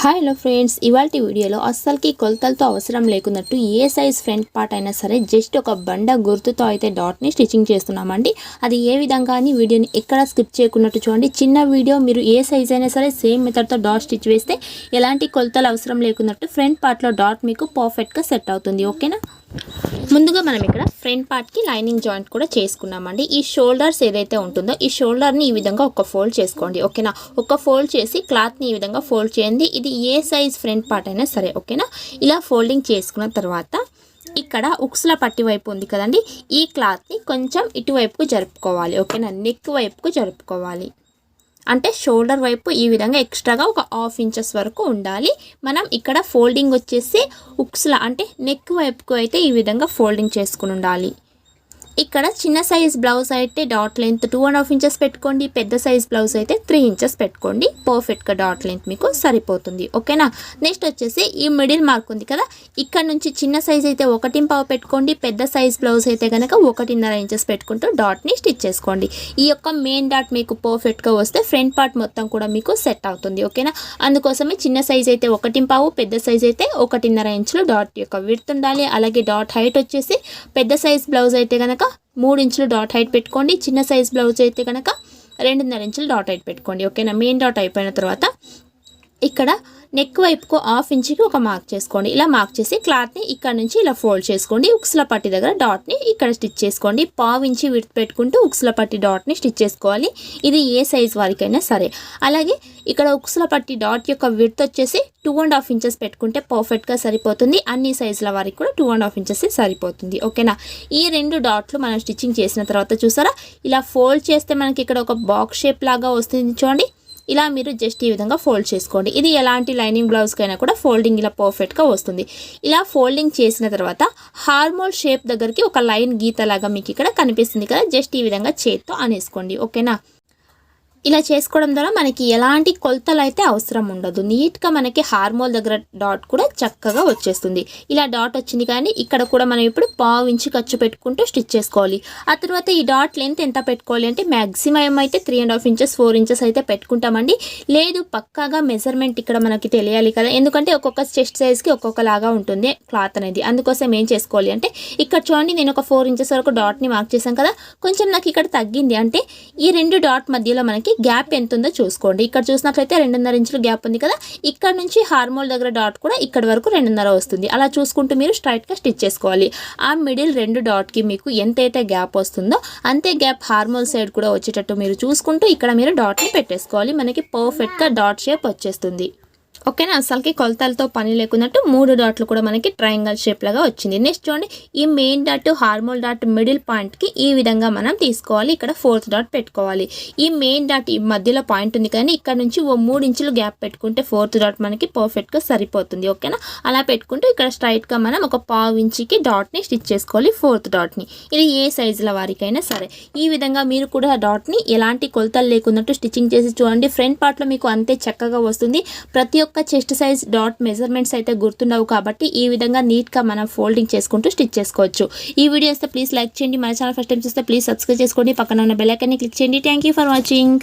Hi hello friends ఇవాళ వీడియోలో అస్సలకి కొలతలతో అవసరం లేకున్నట్టు ఏ సైజ్ ఫ్రంట్ పార్ట్ అయినా సరే జస్ట్ ఒక బండ గుర్తుతో అయితే డాట్ని స్టిచ్చింగ్ చేస్తున్నామండి. అది ఏ విధంగా అని వీడియోని ఎక్కడ స్కిప్ చేయకున్నట్టు చూడండి. చిన్న వీడియో మీరు ఏ సైజ్ అయినా సరే సేమ్ మెథడ్తో డాట్ స్టిచ్ వేస్తే ఎలాంటి కొలతలు అవసరం లేకున్నట్టు ఫ్రంట్ పార్ట్లో డాట్ మీకు పర్ఫెక్ట్గా సెట్ అవుతుంది. ఓకేనా ముందుగా మనం ఇక్కడ ఫ్రంట్ పార్ట్కి లైనింగ్ జాయింట్ కూడా చేసుకున్నామండి. ఈ షోల్డర్స్ ఏదైతే ఉంటుందో ఈ షోల్డర్ని ఈ విధంగా ఒక ఫోల్డ్ చేసుకోండి ఓకేనా? ఒక ఫోల్డ్ చేసి క్లాత్ని ఈ విధంగా ఫోల్డ్ చేయండి. ఇది ఏ సైజ్ ఫ్రంట్ పార్ట్ అయినా సరే ఓకేనా? ఇలా ఫోల్డింగ్ చేసుకున్న తర్వాత ఇక్కడ ఉక్స్ల పట్టి వైపు ఉంది కదండి ఈ క్లాత్ని కొంచెం ఇటువైపుకు జరుపుకోవాలి ఓకేనా? నెక్ వైపుకు జరుపుకోవాలి. అంటే షోల్డర్ వైపు ఈ విధంగా ఎక్స్ట్రాగా ఒక హాఫ్ ఇంచెస్ వరకు ఉండాలి. మనం ఇక్కడ ఫోల్డింగ్ వచ్చేసి ఉక్స్లా అంటే నెక్ వైపుకు అయితే ఈ విధంగా ఫోల్డింగ్ చేసుకుని ఉండాలి. ఇక్కడ చిన్న సైజ్ బ్లౌజ్ అయితే dot length two and half inches పెట్టుకోండి. పెద్ద సైజ్ బ్లౌజ్ అయితే త్రీ ఇంచెస్ పెట్టుకోండి. పర్ఫెక్ట్గా డాట్ లెంత్ మీకు సరిపోతుంది. ఓకేనా నెక్స్ట్ వచ్చేసి ఈ మిడిల్ మార్క్ ఉంది కదా? ఇక్కడ నుంచి చిన్న సైజ్ అయితే ఒకటి పావు పెట్టుకోండి. పెద్ద సైజ్ బ్లౌజ్ అయితే కనుక ఒకటిన్నర ఇంచెస్ పెట్టుకుంటూ డాట్ని స్టిచ్ చేసుకోండి. ఈ యొక్క మెయిన్ డాట్ మీకు పర్ఫెక్ట్గా వస్తే ఫ్రంట్ పార్ట్ మొత్తం కూడా మీకు సెట్ అవుతుంది. ఓకేనా అందుకోసమే చిన్న సైజ్ అయితే ఒకటి పావు పెద్ద సైజ్ అయితే ఒకటిన్నర ఇంచులు డాట్ యొక్క విడ్త్ ఉండాలి. అలాగే డాట్ హైట్ వచ్చేసి పెద్ద సైజ్ బ్లౌజ్ అయితే కనుక మూడు ఇంచులు డాట్ హైట్ పెట్టుకోండి. చిన్న సైజ్ బ్లౌజ్ అయితే కనుక రెండున్నర ఇంచులు డాట్ హైట్ పెట్టుకోండి. ఓకేనా? మెయిన్ డాట్ అయిపోయిన తర్వాత ఇక్కడ నెక్ వైపుకు హాఫ్ ఇంచ్కి ఒక మార్క్ చేసుకోండి. ఇలా మార్క్ చేసి క్లాత్ని ఇక్కడ నుంచి ఇలా ఫోల్డ్ చేసుకోండి. ఉక్సుల పట్టి దగ్గర డాట్ని ఇక్కడ స్టిచ్ చేసుకోండి. పావు ఇంచి విడత పెట్టుకుంటూ ఉక్సుల పట్టి డాట్ని స్టిచ్ చేసుకోవాలి. ఇది ఏ సైజ్ వారికైనా సరే. అలాగే ఇక్కడ ఉక్సుల పట్టి డాట్ యొక్క విడత వచ్చేసి టూ అండ్ హాఫ్ ఇంచెస్ పెట్టుకుంటే పర్ఫెక్ట్గా సరిపోతుంది. అన్ని సైజుల వారికి కూడా టూ అండ్ హాఫ్ ఇంచెస్ సరిపోతుంది. ఓకేనా ఈ రెండు డాట్లు మనం స్టిచ్చింగ్ చేసిన తర్వాత చూసారా? ఇలా ఫోల్డ్ చేస్తే మనకి ఇక్కడ ఒక బాక్స్ షేప్ లాగా వస్తుంది చూడండి. ఇలా మీరు జస్ట్ ఈ విధంగా ఫోల్డ్ చేసుకోండి. ఇది ఎలాంటి లైనింగ్ బ్లౌజ్కైనా కూడా ఫోల్డింగ్ ఇలా పర్ఫెక్ట్గా వస్తుంది. ఇలా ఫోల్డింగ్ చేసిన తర్వాత హార్మోల్ షేప్ దగ్గరికి ఒక లైన్ గీతలాగా మీకు ఇక్కడ కనిపిస్తుంది కదా జస్ట్ ఈ విధంగా చేత్తో అనేసుకోండి. ఓకేనా? ఇలా చేసుకోవడం ద్వారా మనకి ఎలాంటి కొలతలు అయితే అవసరం ఉండదు. నీట్గా మనకి హార్మోల్ దగ్గర డాట్ కూడా చక్కగా వచ్చేస్తుంది. ఇలా డాట్ వచ్చింది కానీ ఇక్కడ కూడా మనం ఇప్పుడు పావు ఇంచు ఖర్చు పెట్టుకుంటూ స్టిచ్ చేసుకోవాలి. ఆ తర్వాత ఈ డాట్ లెంత్ ఎంత పెట్టుకోవాలి అంటే మ్యాక్సిమం అయితే three and half inches four inches అయితే పెట్టుకుంటామండి. లేదు పక్కాగా మెజర్మెంట్ ఇక్కడ మనకి తెలియాలి కదా. ఎందుకంటే ఒక్కొక్క చెస్ట్ సైజ్కి ఒక్కొక్కలాగా ఉంటుంది క్లాత్ అనేది. అందుకోసం ఏం చేసుకోవాలి అంటే ఇక్కడ చూడండి నేను ఒక ఫోర్ ఇంచెస్ వరకు డాట్ని మార్క్ చేశాను కదా. కొంచెం నాకు ఇక్కడ తగ్గింది అంటే ఈ రెండు డాట్ మధ్యలో మనకి గ్యాప్ ఎంత ఉందో చూసుకోండి. ఇక్కడ చూసినట్లయితే రెండున్నర ఇంచులు గ్యాప్ ఉంది కదా. ఇక్కడ నుంచి హార్మోల్ దగ్గర డాట్ కూడా ఇక్కడ వరకు రెండున్నర వస్తుంది. అలా చూసుకుంటూ మీరు స్ట్రైట్గా స్టిచ్ చేసుకోవాలి. ఆ మిడిల్ రెండు డాట్కి మీకు ఎంతైతే గ్యాప్ వస్తుందో అంతే గ్యాప్ హార్మోల్ సైడ్ కూడా వచ్చేటట్టు మీరు చూసుకుంటూ ఇక్కడ మీరు డాట్ని పెట్టేసుకోవాలి. మనకి పర్ఫెక్ట్గా డాట్ షేప్ వచ్చేస్తుంది. ఓకేనా? అసలుకి కొలతలతో పని లేకున్నట్టు మూడు డాట్లు కూడా మనకి ట్రయాంగల్ షేప్ లాగా వచ్చింది. నెక్స్ట్ చూడండి ఈ మెయిన్ డాట్ హార్మోల్ డాట్ మిడిల్ పాయింట్కి ఈ విధంగా మనం తీసుకోవాలి. ఇక్కడ ఫోర్త్ డాట్ పెట్టుకోవాలి. ఈ మెయిన్ డాట్ ఈ మధ్యలో పాయింట్ ఉంది కానీ ఇక్కడ నుంచి ఓ మూడు ఇంచులు గ్యాప్ పెట్టుకుంటే ఫోర్త్ డాట్ మనకి పర్ఫెక్ట్గా సరిపోతుంది. ఓకేనా? అలా పెట్టుకుంటూ ఇక్కడ స్ట్రైట్గా మనం ఒక పావు ఇంచుకి డాట్ని స్టిచ్ చేసుకోవాలి ఫోర్త్ డాట్ని ఇది ఏ సైజుల వారికైనా సరే. ఈ విధంగా మీరు కూడా డాట్ని ఎలాంటి కొలతలు లేకున్నట్టు స్టిచ్చింగ్ చేసి చూడండి. ఫ్రంట్ పార్ట్లో మీకు అంతే చక్కగా వస్తుంది. ప్రతి ఒక్క చెస్ట్ సైజ్ డాట్ మెజర్మెంట్స్ అయితే గుర్తుండవు కాబట్టి ఈ విధంగా నీట్గా మనం ఫోల్డింగ్ చేసుకుంటూ స్టిచ్ చేసుకోవచ్చు. ఈ వీడియో వస్తే ప్లీజ్ లైక్ చేయండి. మన ఛానల్ ఫస్ట్ టైం చూస్తే ప్లీజ్ సబ్స్క్రైబ్ చేసుకోండి. పక్కన ఉన్న బెల్లైకాన్ని క్లిక్ చేయండి. Thank for watching